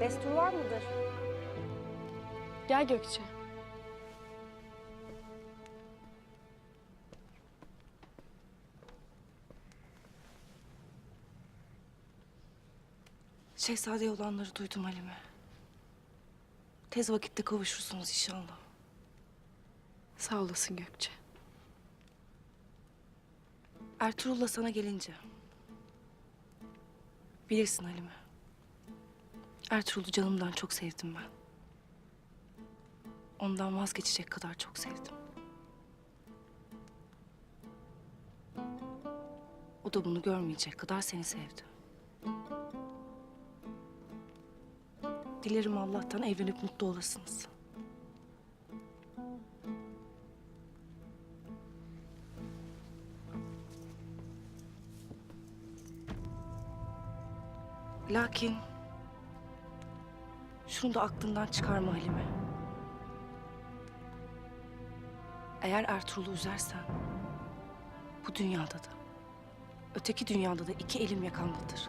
Destur var mıdır? Gel Gökçe. Şehzadeye olanları duydum Halime. Tez vakitte kavuşursunuz inşallah. Sağ olasın Gökçe. Ertuğrul'la sana gelince. Bilirsin Halime. Ertuğrul'u canımdan çok sevdim ben. Ondan vazgeçecek kadar çok sevdim. O da bunu görmeyecek kadar seni sevdi. Dilerim Allah'tan evlenip mutlu olasınız. Lakin şunu da aklından çıkarma Halime. Eğer Ertuğrul'u üzersen bu dünyada da öteki dünyada da iki elim yakandadır.